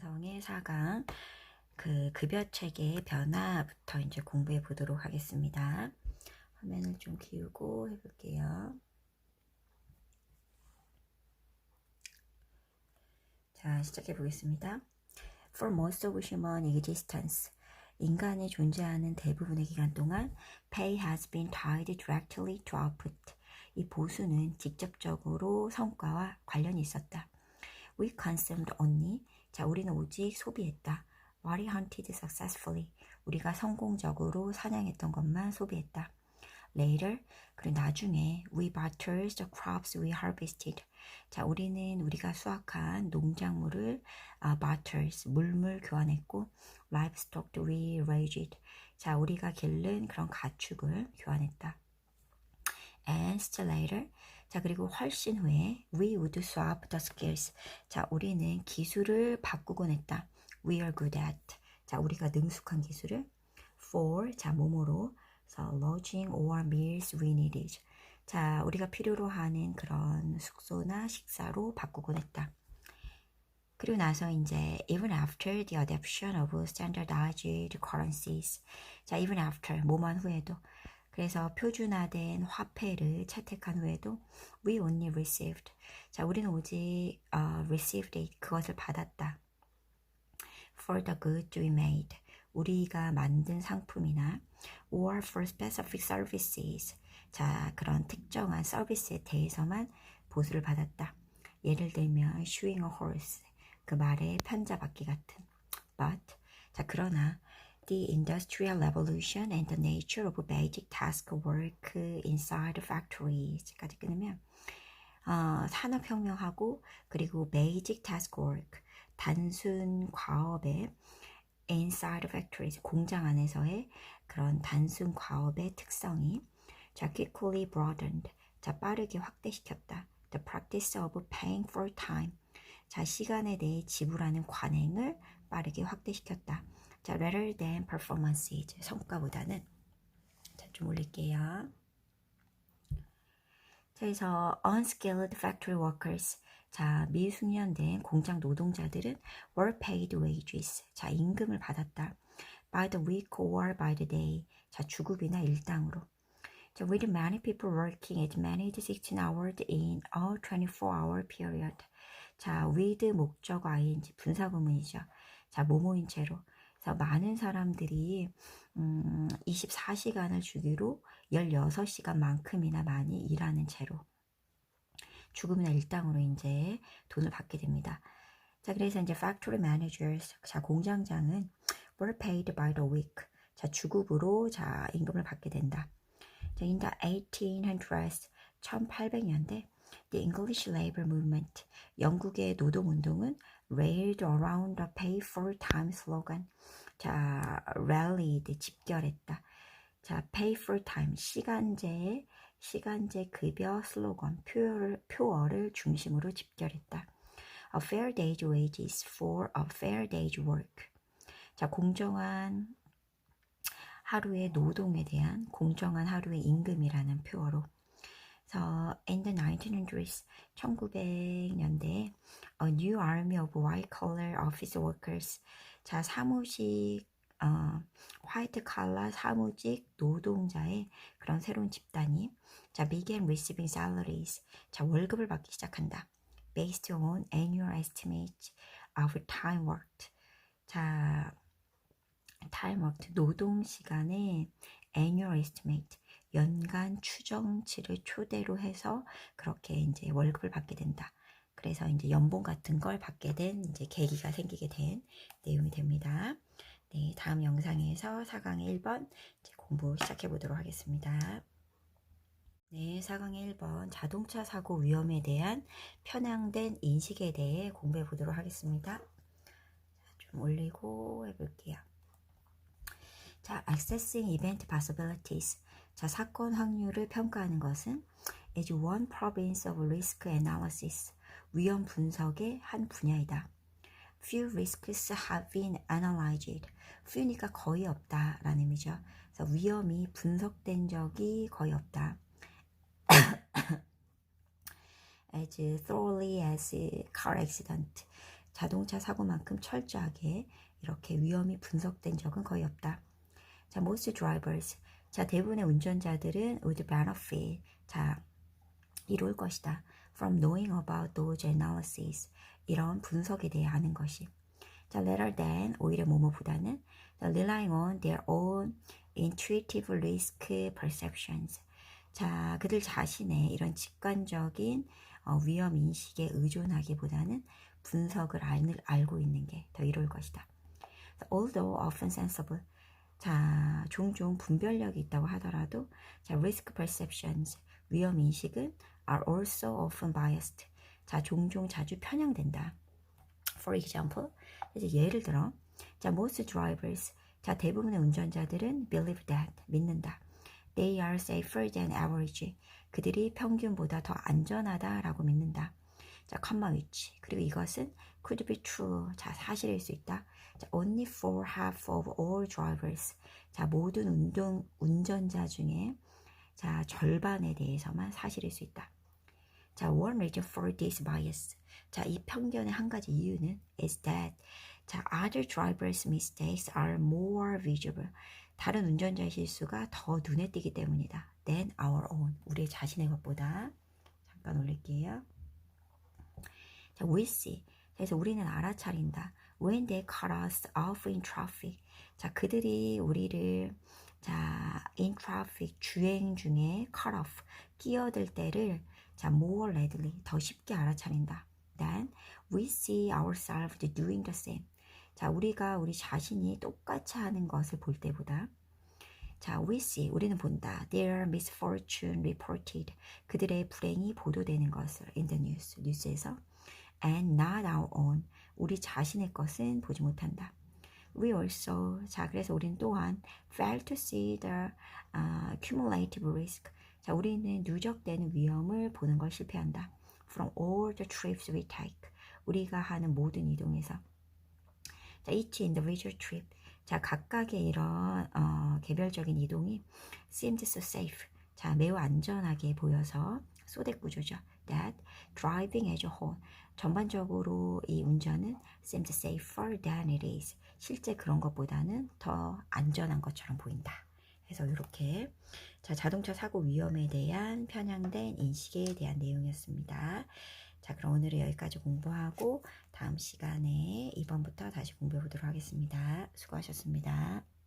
완성의 4강 그 급여 체계의 변화부터 이제 공부해 보도록 하겠습니다. 화면을 좀 키우고 해볼게요. 자, 시작해 보겠습니다. For most of human existence, 인간이 존재하는 대부분의 기간 동안 pay has been tied directly to output. 이 보수는 직접적으로 성과와 관련이 있었다. We consumed only. 자, 우리는 오직 소비했다. What we hunted successfully. 우리가 성공적으로 사냥했던 것만 소비했다. Later, 그리고 나중에 we bartered the crops we harvested. 자, 우리는 우리가 수확한 농작물을 아, barters, 물물 교환했고 livestock we raised. 자, 우리가 기른 그런 가축을 교환했다. And still later, 자, 그리고 훨씬 후에 we would swap the skills. 자, 우리는 기술을 바꾸곤 했다. We are good at. 자, 우리가 능숙한 기술을 for, 자, 뭐뭐로 so lodging or meals we needed. 자, 우리가 필요로 하는 그런 숙소나 식사로 바꾸곤 했다. 그리고 나서 이제 even after the adoption of standardized currencies. 자, even after 뭐만 후에도 그래서 표준화된 화폐를 채택한 후에도 we only received. 자, 우리는 오직 어, received it, 그것을 받았다. for the goods we made. 우리가 만든 상품이나 or for specific services. 자, 그런 특정한 서비스에 대해서만 보수를 받았다. 예를 들면 shoeing a horse. 그 말의 편자받기 같은. But 자, 그러나 the industrial revolution and the nature of basic task work inside factories까지 끊으면 어, 산업혁명하고 그리고 basic task work 단순 과업의 inside factories 공장 안에서의 그런 단순 과업의 특성이 자 quickly broadened 자 빠르게 확대시켰다 the practice of paying for time 자 시간에 대해 지불하는 관행을 빠르게 확대시켰다 자 rather than performances 성과보다는 자 좀 올릴게요 자, 그래서 unskilled factory workers 자, 미숙련된 공장 노동자들은 were paid wages. 자, 임금을 받았다. by the week or by the day. 자, 주급이나 일당으로. 자, with many people working at many 16 hours in a 24-hour period. 자, with 목적 ing 분사구문이죠. 자, 모모인 채로. 그래서 많은 사람들이 음, 24시간을 주기로 16시간만큼이나 많이 일하는 채로. 죽음이나 일당으로 이제 돈을 받게 됩니다. 자, 그래서 이제 factory managers, 자, 공장장은 were paid by the week. 자, 주급으로 자, 임금을 받게 된다. 자, in the 1800s, 1800년대, the English labor movement, 영국의 노동운동은 railed around pay for time slogan. 자, rallied, 집결했다. 자, for time, 시간제의 시간제 급여 슬로건 표어를, 표어를 중심으로 집결했다. A fair day's wages for a fair day's work. 자, 공정한 하루의 노동에 대한 공정한 하루의 임금이라는 표어로. 그래서 in the 1900s, 1900년대에 a new army of white-collar office workers. 자, 사무직 어, 화이트 칼라 사무직 노동자의 그런 새로운 집단이 자 began receiving salaries 자 월급을 받기 시작한다. based on annual estimates of time worked 자 time worked 노동 시간의 annual estimate 연간 추정치를 초대로 해서 그렇게 이제 월급을 받게 된다. 그래서 이제 연봉 같은 걸 받게 된 이제 계기가 생기게 된 내용이 됩니다. 네, 다음 영상에서 4강의 1번 공부 시작해 보도록 하겠습니다. 네, 4강의 1번 자동차 사고 위험에 대한 편향된 인식에 대해 공부해 보도록 하겠습니다. 좀 올리고 해볼게요. 자, accessing event possibilities. 자, 사건 확률을 평가하는 것은 as one province of risk analysis. 위험 분석의 한 분야이다. few risks have been analyzed. few니까 거의 없다라는 의미죠. 그래서 위험이 분석된 적이 거의 없다. as thoroughly as car accident. 자동차 사고만큼 철저하게 이렇게 위험이 분석된 적은 거의 없다. 자, most drivers. 자, 대부분의 운전자들은 would benefit. 자, 이룰 것이다. From knowing about those analyses. 이런 분석에 대해 아는 것이. 자, rather than 오히려 뭐뭐보다는 relying on their own intuitive risk perceptions. 자, 그들 자신의 이런 직관적인 어, 위험 인식에 의존하기보다는 분석을 알, 알고 있는 게 더 이룰 것이다. Although often sensible. 자, 종종 분별력이 있다고 하더라도 자, risk perceptions, 위험 인식은 are also often biased. 자, 종종 자주 편향된다. For example, 이제 예를 들어, 자, most drivers, 자, 대부분의 운전자들은 believe that, 믿는다. They are safer than average. 그들이 평균보다 더 안전하다라고 믿는다. 자, 컴마 위치. 그리고 이것은 could be true. 자, 사실일 수 있다. 자, only for half of all drivers. 자, 모든 운동, 운전자 중에 자, 절반에 대해서만 사실일 수 있다. 자, one reason for this bias. 자, 이 편견의 한 가지 이유는 is that 자, other drivers' mistakes are more visible. 다른 운전자의 실수가 더 눈에 띄기 때문이다. than our own. 우리 자신의 것보다. 잠깐 올릴게요. 자, we see. 그래서 우리는 알아차린다. When they cut us off in traffic. 자, 그들이 우리를 자, in traffic 주행 중에 cut off 끼어들 때를 자, more readily 더 쉽게 알아차린다. Then we see ourselves doing the same. 자, 우리가 우리 자신이 똑같이 하는 것을 볼 때보다 자, we see 우리는 본다. Their misfortune reported. 그들의 불행이 보도되는 것을 in the news 뉴스에서 and not our own. 우리 자신의 것은 보지 못한다. We also 자 그래서 우리는 또한 fail to see the uh, cumulative risk. 자 우리는 누적되는 위험을 보는 걸 실패한다. From all the trips we take. 우리가 하는 모든 이동에서 자 each individual trip. 자 각각의 이런 어, 개별적인 이동이 seemed so safe. 자 매우 안전하게 보여서 소댓 구조죠. That driving as a whole. 전반적으로 이 운전은 seems safer than it is. 실제 그런 것보다는 더 안전한 것처럼 보인다. 그래서 이렇게 자 자동차 사고 위험에 대한 편향된 인식에 대한 내용이었습니다. 자 그럼 오늘은 여기까지 공부하고 다음 시간에 2번부터 다시 공부해 보도록 하겠습니다. 수고하셨습니다.